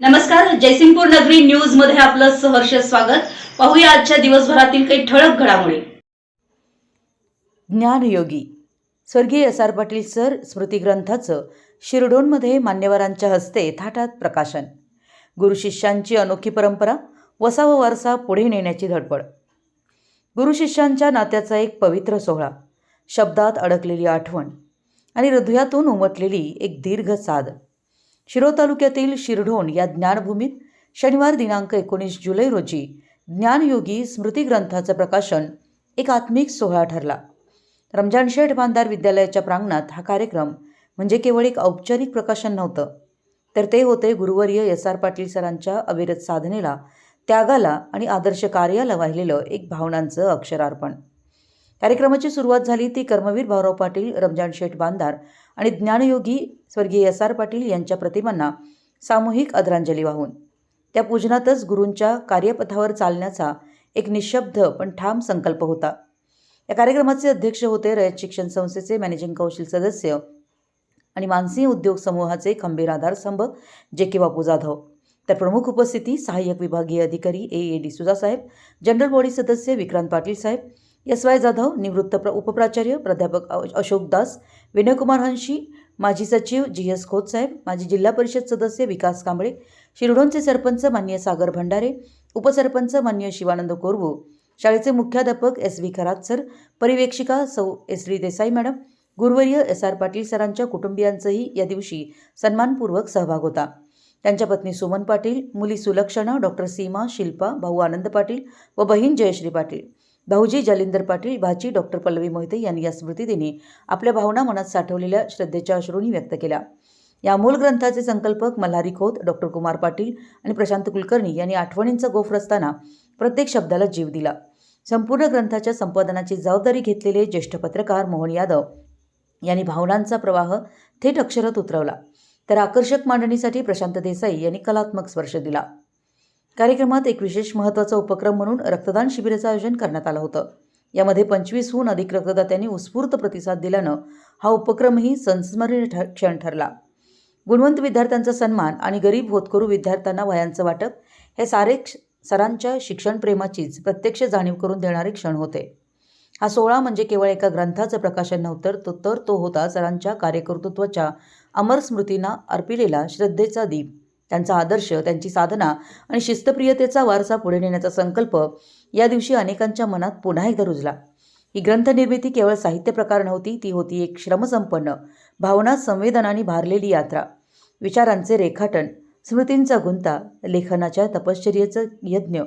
नमस्कार जयसिंगपूर नगरी न्यूजमध्ये आपलं सहर्ष स्वागत. पाहूया आजच्या दिवसभरातील काही ठळक घडामोडी. ज्ञानयोगी. स्वर्गीय एस आर पाटील सर स्मृतिग्रंथाचं शिरडोनमध्ये मान्यवरांच्या हस्ते थाटात प्रकाशन. गुरुशिष्यांची अनोखी परंपरा वसा व वारसा पुढे नेण्याची धडपड. गुरुशिष्यांच्या नात्याचा एक पवित्र सोहळा शब्दात अडकलेली आठवण आणि हृदयातून उमटलेली एक दीर्घ साध शिरो तालुक्यातील शिरढोण या ज्ञानभूमीत शनिवार दिनांक एकोणीस जुलै रोजी ज्ञानयोगी स्मृतिग्रंथाचं प्रकाशन एक आत्मिक सोहळा ठरला. रमजान शेठ बांधार विद्यालयाच्या प्रांगणात हा कार्यक्रम म्हणजे केवळ एक औपचारिक प्रकाशन नव्हतं तर ते होते गुरुवर्य एस आर पाटील सरांच्या अविरत साधनेला त्यागाला आणि आदर्श कार्याला वाहिलेलं एक भावनांचं अक्षरार्पण. कार्यक्रमाची सुरुवात झाली ती कर्मवीर भाऊराव पाटील रमजान शेठ बांधार आणि ज्ञानयोगी स्वर्गीय एस आर पाटील यांच्या प्रतिमांना सामूहिक आदरांजली वाहून. त्या पूजनातच गुरूंच्या कार्यपथावर चालण्याचा एक निशब्द पण ठाम संकल्प होता. या कार्यक्रमाचे अध्यक्ष होते रयत शिक्षण संस्थेचे मॅनेजिंग कौशल सदस्य आणि मानसिंह उद्योग समूहाचे खंबीर आधारस्तंभ जे के बापू जाधव. तर प्रमुख उपस्थिती सहाय्यक विभागीय अधिकारी ए ए डी सुजासाहेब जनरल बॉडी सदस्य विक्रांत पाटील साहेब एस वाय जाधव निवृत्त प्र उपप्राचार्य प्राध्यापक अशोक दास विनयकुमार हंशी माजी सचिव जी एस खोतसाहेब माजी जिल्हा परिषद सदस्य विकास कांबळे शिरडोनचे सरपंच मान्य सागर भंडारे उपसरपंच मान्य शिवानंद कोरबू शाळेचे मुख्याध्यापक एस व्ही खरात सर परिवेक्षिका सौ एस डी देसाई मॅडम गुरुवर्य एस आर पाटील सरांच्या कुटुंबियांचाही या दिवशी सन्मानपूर्वक सहभाग होता. त्यांच्या पत्नी सुमन पाटील मुली सुलक्षणा डॉक्टर सीमा शिल्पा भाऊ आनंद पाटील व बहीण जयश्री पाटील. भाऊजी जालिंदर पाटील भाची डॉक्टर पल्लवी मोहिते यांनी या स्मृतिदिनी आपल्या भावना मनात साठवलेल्या श्रद्धेच्या अश्रूंनी व्यक्त केल्या. या मूल ग्रंथाचे संकल्पक मल्हारी खोत डॉक्टर कुमार पाटील आणि प्रशांत कुलकर्णी यांनी आठवणींचा गोफ रचताना प्रत्येक शब्दाला जीव दिला. संपूर्ण ग्रंथाच्या संपादनाची जबाबदारी घेतलेले ज्येष्ठ पत्रकार मोहन यादव यांनी भावनांचा प्रवाह थेट अक्षरात उतरवला. तर आकर्षक मांडणीसाठी प्रशांत देसाई यांनी कलात्मक स्पर्श दिला. कार्यक्रमात एक विशेष महत्त्वाचा उपक्रम म्हणून रक्तदान शिबिराचं आयोजन करण्यात आलं होतं. यामध्ये पंचवीसहून अधिक रक्तदात्यांनी उत्स्फूर्त प्रतिसाद दिल्यानं हा उपक्रमही संस्मरणीय ठ क्षण ठरला. गुणवंत विद्यार्थ्यांचा सन्मान आणि गरीब होतकरू विद्यार्थ्यांना वयांचं वाटप हे सारे क्ष- सरांच्या शिक्षण प्रेमाचीच प्रत्यक्ष जाणीव करून देणारे क्षण होते. हा सोहळा म्हणजे केवळ एका ग्रंथाचं प्रकाशन नव्हतं तो तर तो होता सरांच्या कार्यकर्तृत्वाच्या अमर स्मृतींना अर्पिलेला श्रद्धेचा दीप. त्यांचा आदर्श त्यांची साधना आणि शिस्तप्रियतेचा वारसा पुढे नेण्याचा संकल्प या दिवशी अनेकांच्या मनात पुन्हा एकदा रुजला. ही ग्रंथनिर्मिती केवळ साहित्य प्रकार नव्हती ती होती एक श्रमसंपन्न भावना संवेदनाने भारलेली यात्रा. विचारांचे रेखाटन स्मृतींचा गुंता लेखनाच्या तपश्चर्येचं यज्ञ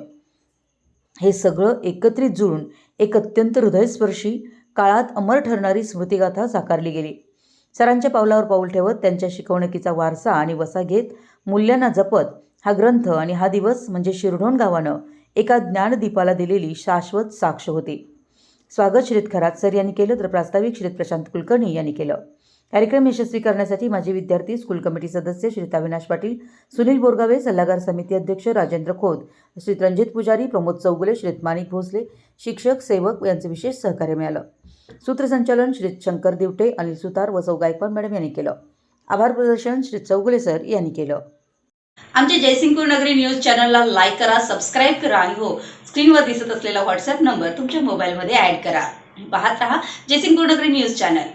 हे सगळं एकत्रित जुळून एक अत्यंत हृदयस्पर्शी काळात अमर ठरणारी स्मृतिगाथा साकारली गेली. सरांच्या पावलावर पाऊल ठेवत त्यांच्या शिकवणुकीचा वारसा आणि वसा घेत मूल्यांना जपत हा ग्रंथ आणि हा दिवस म्हणजे शिरढोण गावानं एका ज्ञानदीपाला दिलेली शाश्वत साक्ष होती. स्वागत श्रीत खरात सर यांनी केलं तर प्रास्ताविक श्रीत प्रशांत कुलकर्णी यांनी केलं. कार्यक्रम यशस्वी करण्यासाठी माजी विद्यार्थी स्कूल कमिटी सदस्य श्रीता विनाश पाटील सुनील बोरगावे सल्लागार समिती अध्यक्ष राजेंद्र खोत श्री रणजित पुजारी प्रमोद चौगुले श्रीत माणिक भोसले शिक्षक सेवक यांचे विशेष सहकार्य मिळालं. सूत्रसंचालन श्री शंकर दिवटे अनिल सुतार व गायकवाड मॅडम यांनी केलं. आभार प्रदर्शन श्री चौगुले सर यांनी केलं. आमच्या जयसिंगपूर नगरी न्यूज चॅनलला लाईक करा सबस्क्राईब करा आणि हो स्क्रीनवर दिसत असलेला व्हॉट्सअप नंबर तुमच्या मोबाईलमध्ये ऍड करा. पाहत रहा जयसिंगपूर नगरी न्यूज चॅनल.